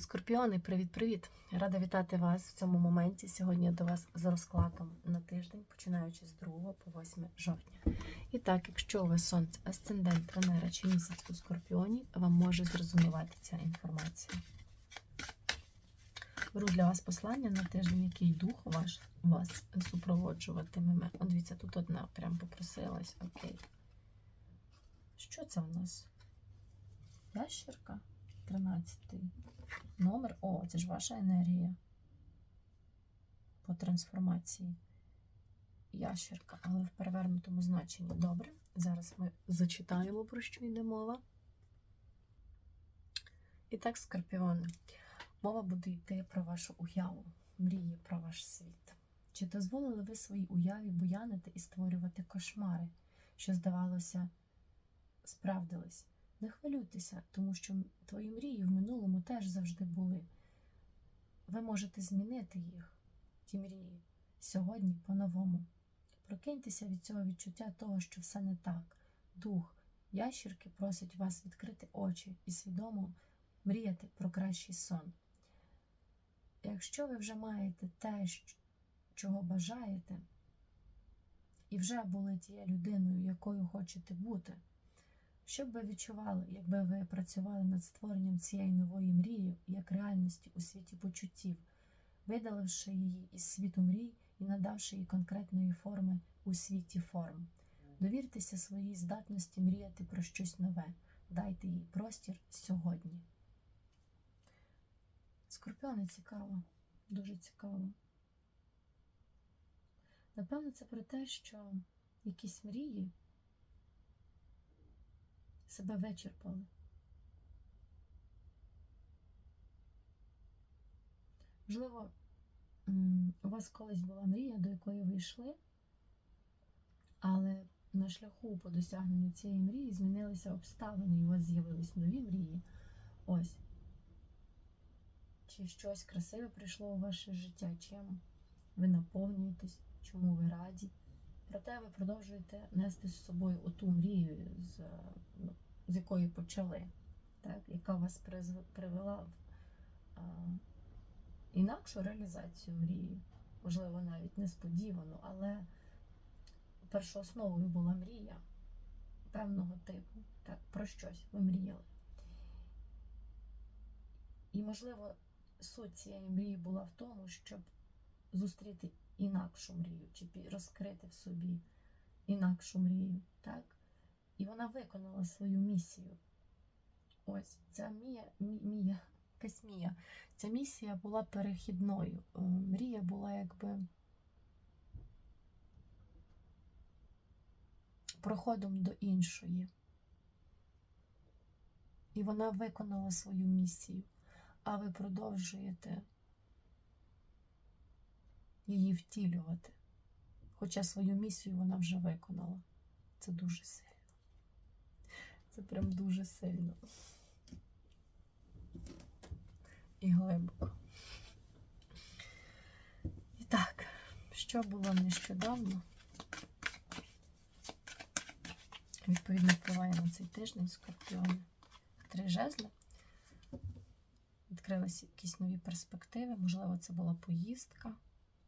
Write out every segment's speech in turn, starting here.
Скорпіони, привіт-привіт! Рада вітати вас в цьому моменті. Сьогодні до вас з розкладом на тиждень, починаючи з 2 по 8 жовтня. І так, якщо у вас сонце, асцендент, Венера чи місяць у Скорпіоні, вам може зрозумівати ця інформація. Беру для вас послання на тиждень, який дух ваш вас супроводжуватиме. О, дивіться, тут одна прям попросилась. Окей. Що це в нас? Ящерка? 13 номер. О, це ж ваша енергія по трансформації. Ящерка, але в перевернутому значенні. Добре. Зараз ми зачитаємо, про що йде мова. І так, скорпіони. Мова буде йти про вашу уяву, мрії про ваш світ. Чи дозволили ви своїй уяві буянити і створювати кошмари, що, здавалося, справдились? Не хвилюйтеся, тому що твої мрії в минулому теж завжди були. Ви можете змінити їх, ті мрії, сьогодні по-новому. Прокиньтеся від цього відчуття того, що все не так. Дух, ящірки просять вас відкрити очі і свідомо мріяти про кращий сон. Якщо ви вже маєте те, чого бажаєте, і вже були тією людиною, якою хочете бути, що б ви відчували, якби ви працювали над створенням цієї нової мрії як реальності у світі почуттів, видаливши її із світу мрій і надавши їй конкретної форми у світі форм? Довіртеся своїй здатності мріяти про щось нове, дайте їй простір сьогодні. Скорпіони цікаво, дуже цікаво. Напевно, це про те, що якісь мрії себе вичерпали. Можливо, у вас колись була мрія, до якої ви йшли, але на шляху по досягненню цієї мрії змінилися обставини, і у вас з'явились нові мрії. Ось. Чи щось красиве прийшло у ваше життя, чим ви наповнюєтесь, чому ви раді. Проте ви продовжуєте нести з собою оту мрію, з, ну, з якої почали, так, яка вас привела в а, інакшу реалізацію мрії. Можливо, навіть несподівану, але першоосновою була мрія певного типу. Так, про щось ви мріяли. І, можливо, суть цієї мрії була в тому, щоб зустріти інакшу мрію, чи розкрити в собі інакшу мрію, так? І вона виконала свою місію. Ось ця мія, мі- мія, якась мія. Ця місія була перехідною. Е, Мрія була якби проходом до іншої. І вона виконала свою місію, а ви продовжуєте її втілювати. Хоча свою місію вона вже виконала. Це дуже сильно. Це прям дуже сильно. І глибоко. І так, що було нещодавно? Відповідно, впливає на цей тиждень скорпіони. Три жезли. Відкрилися якісь нові перспективи. Можливо, це була поїздка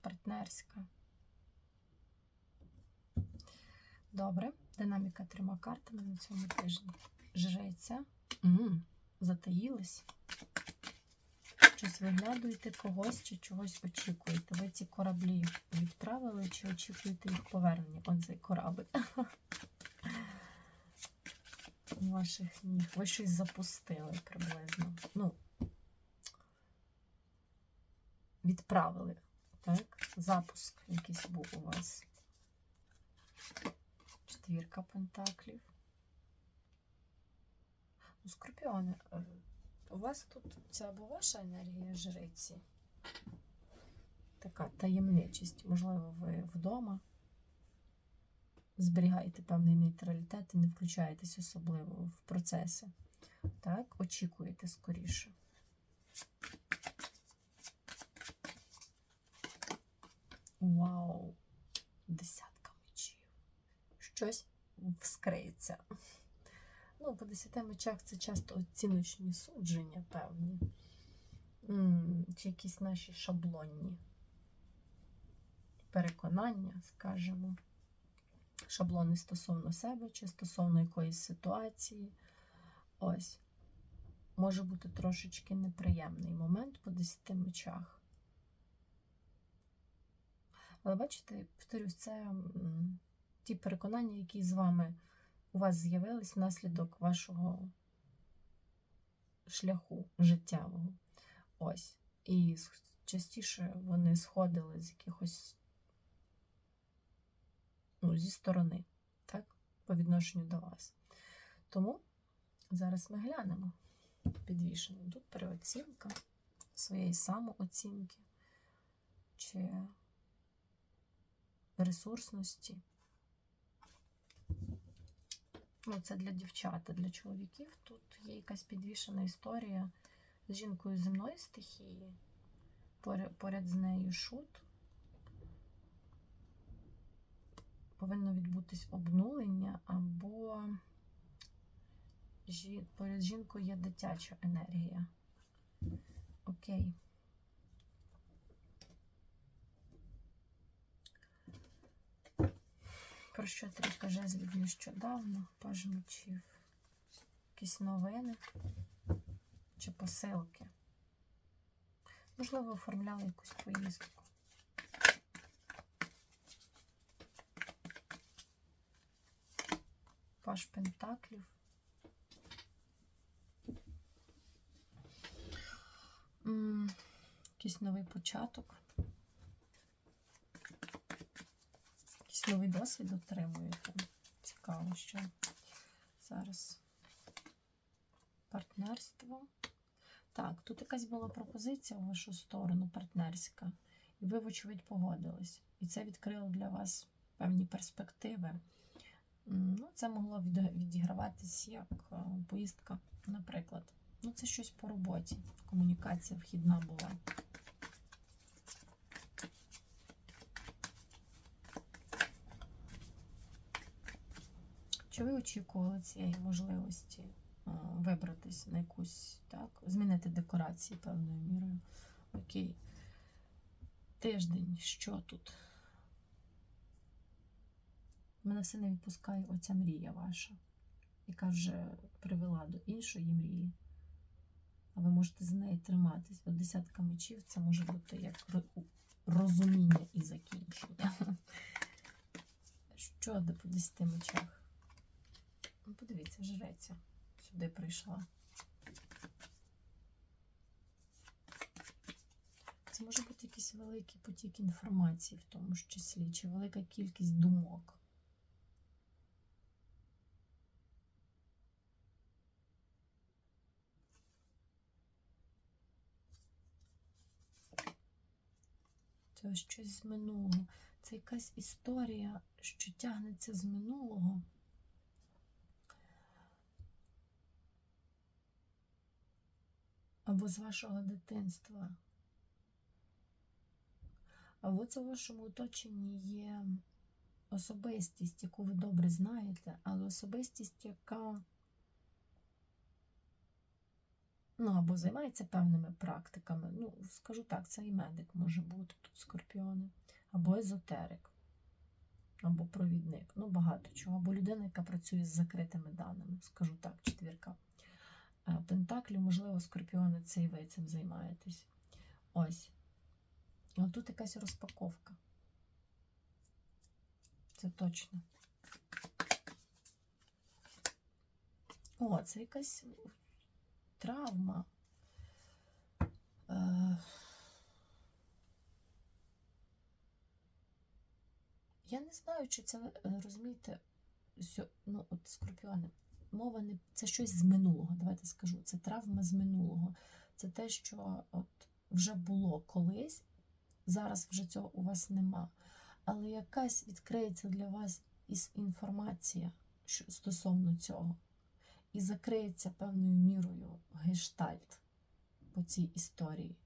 партнерська. Добре. Динаміка трьома картами на цьому тижні. Жриця. м Затаїлись. Щось виглядуєте когось чи чогось очікуєте. Ви ці кораблі відправили чи очікуєте їх повернення? Он цей корабль. У ваших ніг. Ви щось запустили приблизно. Ну, відправили. Так? Запуск якийсь був у вас. Четвірка пентаклів. Ну, Скорпіони, е, у вас тут це або ваша енергія жриці. Така таємничість. Можливо, ви вдома зберігаєте певний нейтралітет і не включаєтесь особливо в процеси. Так, очікуєте скоріше. Вау! Десятка. Щось вскриється. Ну, по десяти мечах це часто оціночні судження певні. чи якісь наші шаблонні переконання, скажімо, шаблони стосовно себе чи стосовно якоїсь ситуації. Ось. Може бути трошечки неприємний момент по 10 мечах. Але бачите, повторюсь, це ті переконання, які з вами у вас з'явились внаслідок вашого шляху життєвого. Ось. І частіше вони сходили з якихось ну, зі сторони, так, по відношенню до вас. Тому зараз ми глянемо підвішено. Тут переоцінка своєї самооцінки чи ресурсності. Ну, це для дівчат, а для чоловіків тут є якась підвішена історія з жінкою земної стихії. Поря- Поряд з нею шут. Повинно відбутись обнулення або поряд з жінкою є дитяча енергія. Окей. Про що трійка жезлів нещодавно? Паж мечів. Якісь новини чи посилки. Можливо, оформляли якусь поїздку. Паж Пентаклів. М, Якийсь новий початок. Якийсь новий досвід отримуєте. Цікаво, що зараз партнерство. Так, тут якась була пропозиція в вашу сторону, партнерська, і ви, вочевидь, погодились. І це відкрило для вас певні перспективи. Ну, це могло відіграватись як е, поїздка, наприклад. Ну, це щось по роботі. Комунікація вхідна була. Чи ви очікували цієї можливості е, вибратись на якусь, так, змінити декорації певною мірою? Окей. Тиждень, що тут? Мене все не відпускає оця мрія ваша, яка вже привела до іншої мрії. А ви можете за неї триматись. От десятка мечів це може бути як розуміння і закінчення. Що де по 10 мечах? Ну, подивіться, жреця сюди прийшла. Це може бути якийсь великий потік інформації, в тому ж числі, чи велика кількість думок. Це щось з минулого. Це якась історія, що тягнеться з минулого. Або з вашого дитинства. Або це в вашому оточенні є особистість, яку ви добре знаєте, але особистість, яка ну, або займається певними практиками. Ну, скажу так, це і медик може бути тут скорпіони, або езотерик, або провідник. Ну, багато чого. Або людина, яка працює з закритими даними, скажу так, четвірка. Е, Пентаклі, можливо, скорпіони це і ви цим займаєтесь. Ось. Тут якась розпаковка. Це точно. О, це якась травма. Е, Я не знаю, чи це е, розумієте, ну, от скорпіони. Мова не це щось з минулого. Давайте скажу. Це травма з минулого. Це те, що от вже було колись, зараз вже цього у вас нема. Але якась відкриється для вас інформація стосовно цього. І закриється певною мірою гештальт по цій історії.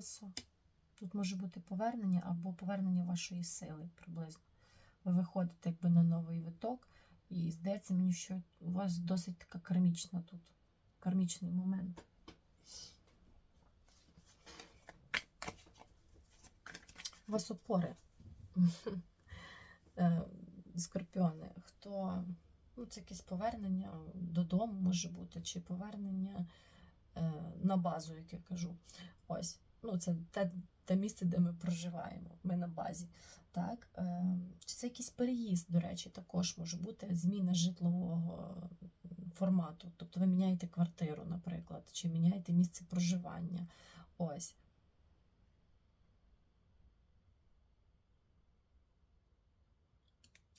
Колесо. Тут може бути повернення або повернення вашої сили приблизно. Ви виходите якби на новий виток, і здається мені, що у вас досить така кармічна тут, кармічний момент. У вас опори. Е, Скорпіони. Хто, ну, це якесь повернення додому може бути, чи повернення е, на базу, як я кажу. Ось. Ну, це те, те місце, де ми проживаємо. Ми на базі. Так? Е, Чи це якийсь переїзд, до речі, також може бути зміна житлового формату. Тобто ви міняєте квартиру, наприклад, чи міняєте місце проживання. Ось.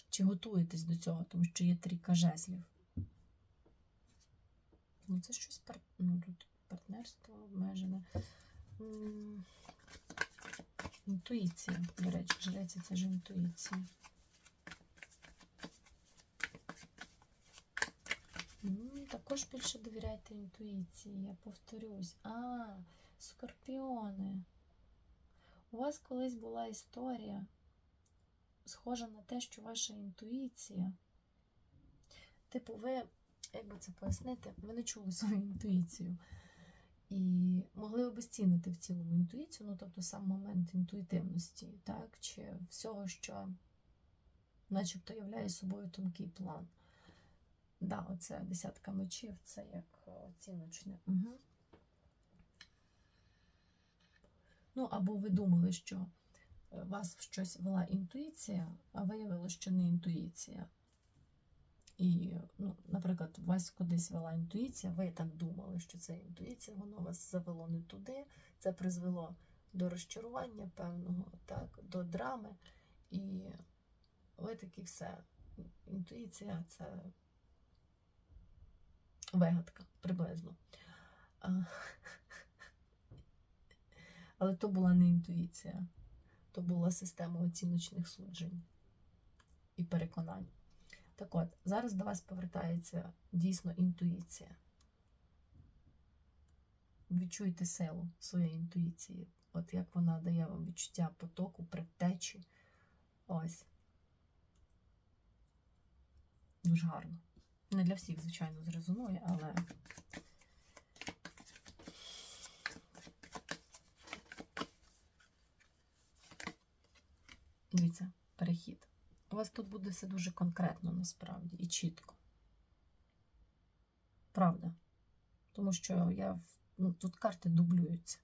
Чи готуєтесь до цього, тому що є трійка жезлів. Ну, це щось ну, тут партнерство обмежене. Інтуїція, до речі, жреці це ж інтуїція. Також більше довіряйте інтуїції, я повторюсь. А, скорпіони. У вас колись була історія, схожа на те, що ваша інтуїція. Типу, ви, як би це пояснити, ви не чули свою інтуїцію. І могли обезцінити в цілому інтуїцію, ну тобто сам момент інтуїтивності, так, чи всього, що начебто являє собою тонкий план. Да, оце десятка мечів, це як оціночне. Угу. Ну, або ви думали, що е, вас в щось вела інтуїція, а виявилося, що не інтуїція. І, ну, наприклад, вас кудись вела інтуїція, ви так думали, що це інтуїція, воно вас завело не туди, це призвело до розчарування певного, так, до драми. І ви такі все. Інтуїція це вигадка приблизно. Але то була не інтуїція, то була система оціночних суджень і переконань. Так от, зараз до вас повертається дійсно інтуїція. Відчуйте силу своєї інтуїції. От як вона дає вам відчуття потоку, предтечі. Ось. Дуже гарно. Не для всіх, звичайно, зрезонує, але. Дивіться, перехід. У вас тут буде все дуже конкретно насправді і чітко. Правда. Тому що я ну, тут карти дублюються.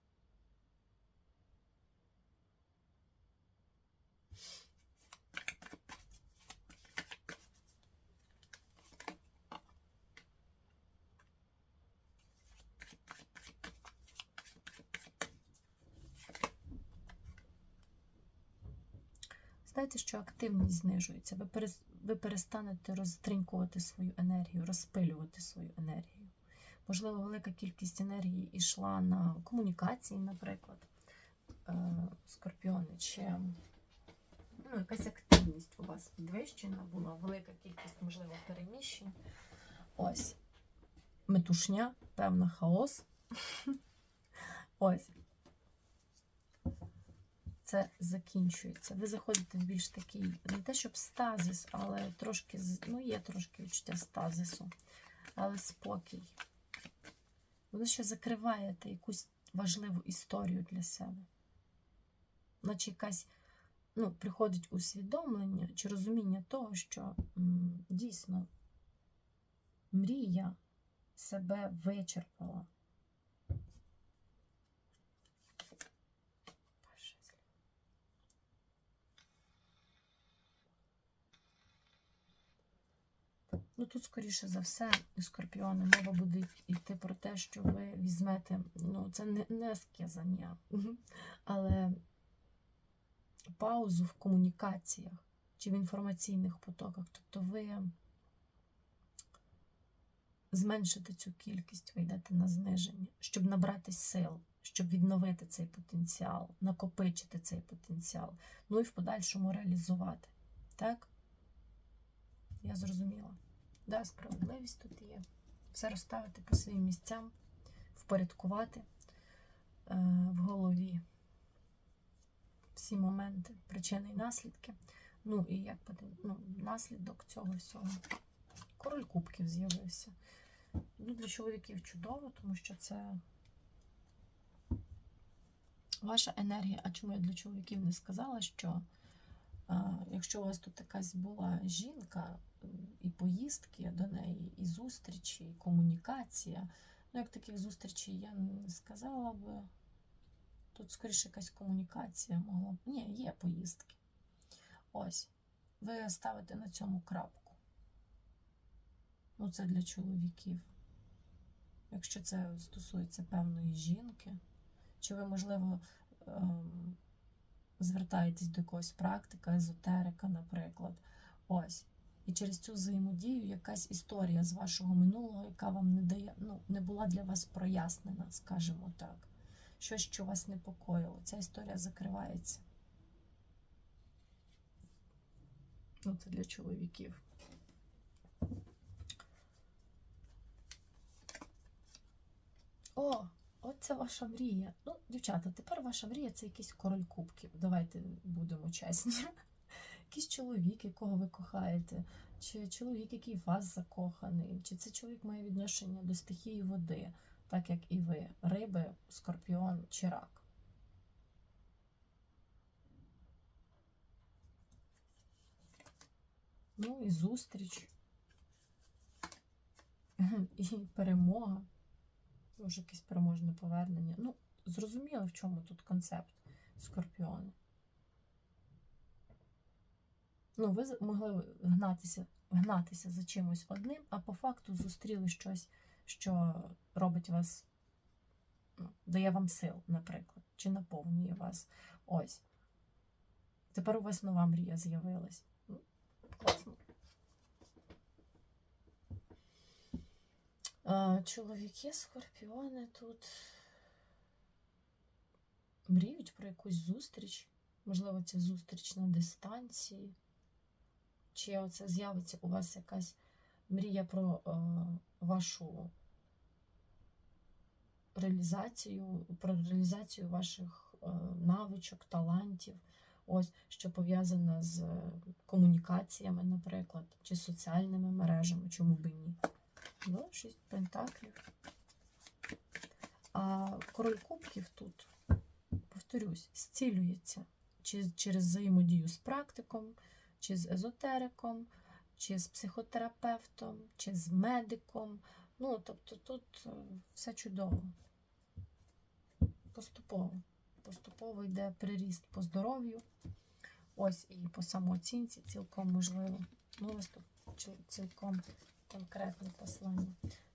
Знаєте, що активність знижується. Ви, ви перестанете розтринькувати свою енергію, розпилювати свою енергію. Можливо, велика кількість енергії йшла на комунікації, наприклад, е, скорпіони, чи ну, якась активність у вас підвищена була, велика кількість, можливо, переміщень. Ось. Метушня, певна хаос. Ось це закінчується. Ви заходите в більш такий, не те, щоб стазис, але трошки, ну, є трошки відчуття стазису, але спокій. Ви ще закриваєте якусь важливу історію для себе. Наче якась, ну, приходить усвідомлення чи розуміння того, що м, дійсно мрія себе вичерпала. Ну тут, скоріше за все, скорпіони, мова буде йти про те, що ви візьмете, ну, це не, не сказання, але паузу в комунікаціях чи в інформаційних потоках. Тобто ви зменшите цю кількість, ви йдете на зниження, щоб набрати сил, щоб відновити цей потенціал, накопичити цей потенціал, ну і в подальшому реалізувати. Так? Я зрозуміла. Да, справедливість тут є. Все розставити по своїм місцям, впорядкувати е, в голові всі моменти, причини і наслідки. Ну і як ну, наслідок цього всього. Король кубків з'явився. Ну, для чоловіків чудово, тому що це ваша енергія. А чому я для чоловіків не сказала, що якщо у вас тут якась була жінка, і поїздки до неї, і зустрічі, і комунікація. Ну, як таких зустрічей я не сказала би. Тут скоріше якась комунікація могла б. Ні, є поїздки. Ось. Ви ставите на цьому крапку. Ну, це для чоловіків. Якщо це стосується певної жінки, чи ви, можливо, ем, звертаєтесь до якогось практика, езотерика, наприклад. Ось. І через цю взаємодію якась історія з вашого минулого, яка вам не дає, ну, не була для вас прояснена, скажімо так. Щось, що вас непокоїло. Ця історія закривається. Ну, це для чоловіків. О, це ваша мрія. Ну, дівчата, тепер ваша мрія це якийсь король кубків. Давайте будемо чесні. Якийсь чоловік, якого ви кохаєте, чи чоловік, який в вас закоханий, чи це чоловік має відношення до стихії води, так як і ви, риби, скорпіон чи рак. Ну і зустріч. І перемога. Може, якесь переможне повернення. Ну, зрозуміло, в чому тут концепт скорпіони. Ну, ви могли гнатися, гнатися за чимось одним, а по факту зустріли щось, що робить вас, ну, дає вам сил, наприклад, чи наповнює вас. Ось. Тепер у вас нова мрія з'явилась. Ну, Класно. Чоловіки, скорпіони тут мріють про якусь зустріч. Можливо, це зустріч на дистанції. Чи оце з'явиться у вас якась мрія про е, вашу реалізацію, про реалізацію ваших е, навичок, талантів, ось що пов'язане з е, комунікаціями, наприклад, чи соціальними мережами, чому би ні. Ну, шість пентаклів. А король кубків тут, повторюсь, зцілюється чи через взаємодію з практиком, чи з езотериком, чи з психотерапевтом, чи з медиком. Ну, тобто тут е, все чудово. Поступово. Поступово йде приріст по здоров'ю. Ось і по самооцінці цілком можливо. Ну, цілком конкретне послання.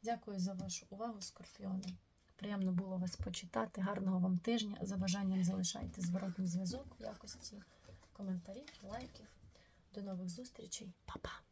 Дякую за вашу увагу, скорпіони. Приємно було вас почитати. Гарного вам тижня. За бажанням залишайте зворотний зв'язок в якості коментарів, лайків. До нових зустрічей. Па-па!